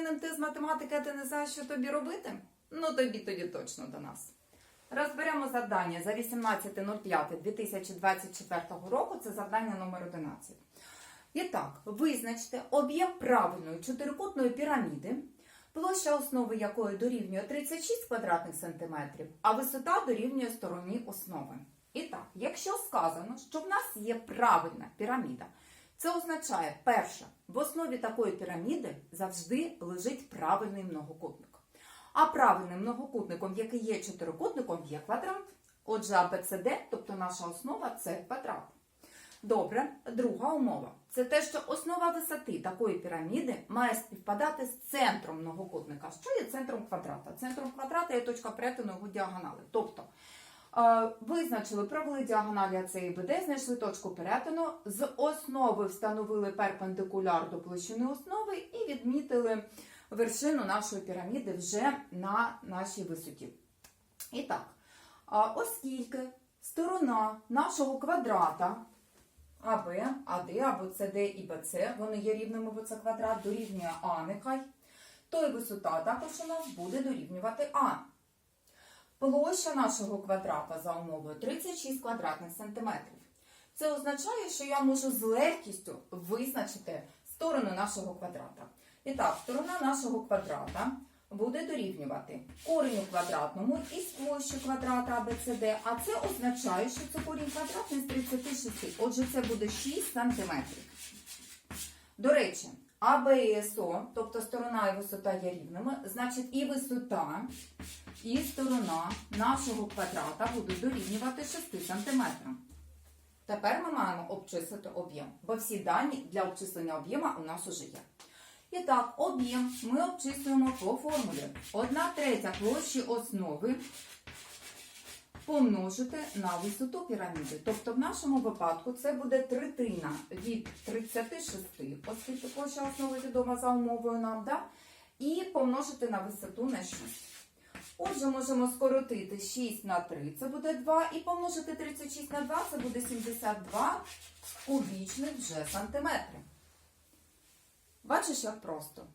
НМТ з математики, ти не знаєш, що тобі робити? Ну тобі тоді точно до нас. Розберемо завдання за 18.05.2024 року. Це завдання номер 11. І так, визначте об'єм правильної чотирикутної піраміди, площа основи якої дорівнює 36 квадратних сантиметрів, а висота дорівнює стороні основи. І так, якщо сказано, що в нас є правильна піраміда, це означає, перше, в основі такої піраміди завжди лежить правильний многокутник. А правильним многокутником, який є чотирикутником, є квадрат. Отже, ABCD, тобто наша основа, це квадрат. Добре, друга умова. Це те, що основа висоти такої піраміди має співпадати з центром многокутника. Що є центром квадрата? Центром квадрата є точка перетину його діагонали. Тобто, визначили, провели діагоналі АЦ і БД, знайшли точку перетину, з основи встановили перпендикуляр до площини основи і відмітили вершину нашої піраміди вже на нашій висоті. І так, оскільки сторона нашого квадрата АБ, АД або СД і БЦ, вони є рівними, бо це квадрат дорівнює А нехай, то і висота також у нас буде дорівнювати А. Площа нашого квадрата за умовою 36 квадратних сантиметрів. Це означає, що я можу з легкістю визначити сторону нашого квадрата. І так, сторона нашого квадрата буде дорівнювати кореню квадратному із площі квадрата ABCD, а це означає, що це корінь квадратний з 36. Отже, це буде 6 см. До речі, АБ і СО, тобто сторона і висота є рівними, значить і висота, і сторона нашого квадрата будуть дорівнювати 6 см. Тепер ми маємо обчислити об'єм, бо всі дані для обчислення об'єма у нас уже є. І так, об'єм ми обчислюємо по формулі. 1 третя площі основи помножити на висоту піраміди. Тобто в нашому випадку це буде третина від 36, оскільки площа основи відома за умовою нам, да? і помножити на висоту на 6. Отже, можемо скоротити 6 на 3, це буде 2, і помножити 36 на 2, це буде 72 кубічних вже сантиметри. Бачиш, як просто.